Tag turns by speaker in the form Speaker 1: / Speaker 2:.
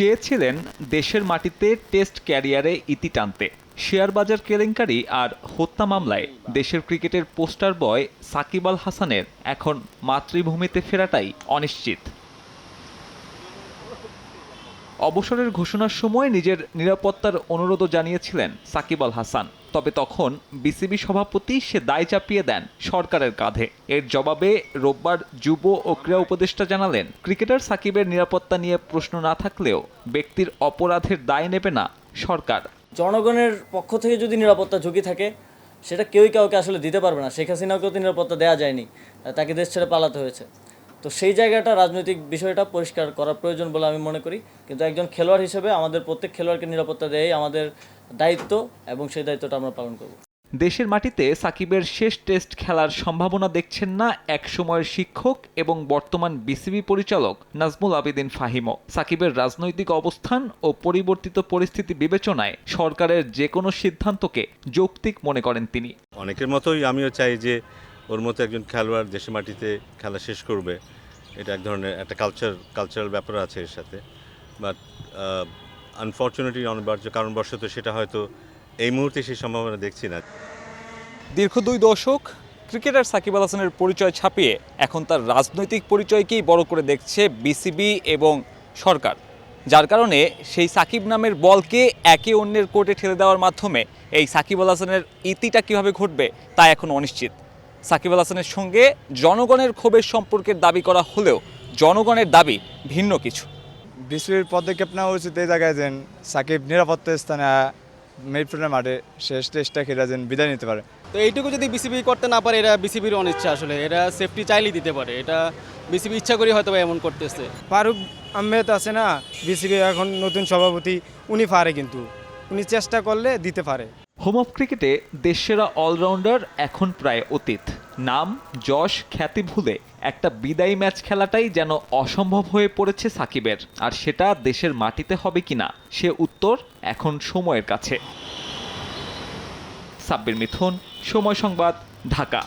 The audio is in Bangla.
Speaker 1: চেয়েছিলেন দেশের মাটিতে টেস্ট ক্যারিয়ারে ইতি টানতে। শেয়ার বাজার কেলেঙ্কারি আর হত্যা মামলায় দেশের ক্রিকেটের পোস্টার বয় সাকিব আল হাসানের এখন মাতৃভূমিতে ফেরাটাই অনিশ্চিত। অবসরের ঘোষণার সময় নিজের নিরাপত্তার অনুরোধও জানিয়েছিলেন সাকিব আল হাসান। তবে তখন বিসিবি সভাপতি সে দায় চাপিয়ে দেন সরকারের কাঁধে। এর জবাবে রোববার যুব ও ক্রীড়া উপদেষ্টা জানালেন, ক্রিকেটার সাকিবের নিরাপত্তা নিয়ে প্রশ্ন না থাকলেও ব্যক্তির অপরাধের দায় নেবে না সরকার।
Speaker 2: জনগণের পক্ষ থেকে যদি নিরাপত্তা ঝুঁকি থাকে, সেটা কেউই কাউকে আসলে দিতে পারবে না। শেখ হাসিনাকেও তো নিরাপত্তা দেওয়া যায়নি, তাকে দেশ ছেড়ে পালাতে হয়েছে। তো সেই জায়গাটা রাজনৈতিক বিষয়টা পরিষ্কার করা প্রয়োজন বলে আমি মনে করি। কিন্তু একজন খেলোয়াড় হিসেবে আমাদের প্রত্যেক খেলোয়াড়কে নিরাপত্তা দেয় আমাদের দায়িত্ব এবং সেই দায়িত্বটা আমরা পালন করব।
Speaker 1: দেশের মাটিতে সাকিবের শেষ টেস্ট খেলার সম্ভাবনা দেখছেন না এক সময়ের শিক্ষক এবং বর্তমান বিসিবি পরিচালক নাজমুল আবেদিন ফাহিমও। সাকিবের রাজনৈতিক অবস্থান ও পরিবর্তিত পরিস্থিতি বিবেচনায় সরকারের যে কোনো সিদ্ধান্তকে যৌক্তিক মনে করেন তিনি।
Speaker 3: অনেকের মতোই আমিও চাই যে ওর মতো একজন খেলোয়াড় দেশের মাটিতে খেলা শেষ করবে, এটা এক ধরনের একটা কালচার কালচারাল ব্যাপার আছে এর সাথে। বাট আনফর্চুনেটলি অনিবার্য কারণবশত সেটা হয়তো এই মুহূর্তে সেই সম্ভাবনা দেখছি না।
Speaker 1: দীর্ঘ দুই দশক ক্রিকেটার সাকিব আল হাসানের পরিচয় ছাপিয়ে এখন তার রাজনৈতিক পরিচয়কেই বড় করে দেখছে বিসিবি এবং সরকার, যার কারণে সেই সাকিব নামের বলকে একে অন্যের কোর্টে ঠেলে দেওয়ার মাধ্যমে এই সাকিব আল হাসানের ইতিটা কীভাবে ঘটবে তা এখন অনিশ্চিত। সাকিব আল হাসানের সঙ্গে জনগণের ক্ষোভের সম্পর্কের দাবি করা হলেও জনগণের দাবি ভিন্ন কিছু।
Speaker 4: বিসিবির পদক্ষেপ নেওয়া উচিত এই জায়গায় যেন সাকিব নিরাপত্তা স্থানে মিডফিল্ডের মাঠে শেষ টেস্টটা খেলে যেন বিদায় নিতে পারে।
Speaker 5: তো এইটুকু যদি বিসিবি করতে না পারে এটা বিসিবির অনিচ্ছা আসলে। এটা সেফটি চাইলেই দিতে পারে। এটা বিসিবি ইচ্ছা করে হয়তো বা এমন করতেছে।
Speaker 6: ফারুক আহমেদ আছে না? বিসিবি এখন নতুন সভাপতি উনি পারে কিন্তু। উনি চেষ্টা করলে দিতে পারে।
Speaker 1: হোম অফ ক্রিকেটে দেশসেরা অলরাউন্ডার এখন প্রায় অতীত। নাম যশ খ্যাতি ভুলে একটা বিদায়ী ম্যাচ খেলাটাই যেন অসম্ভব হয়ে পড়েছে সাকিবের। আর সেটা দেশের মাটিতে হবে কিনা, সে উত্তর এখন সময়ের কাছে। সাব্বির মিথুন, সময় সংবাদ, ঢাকা।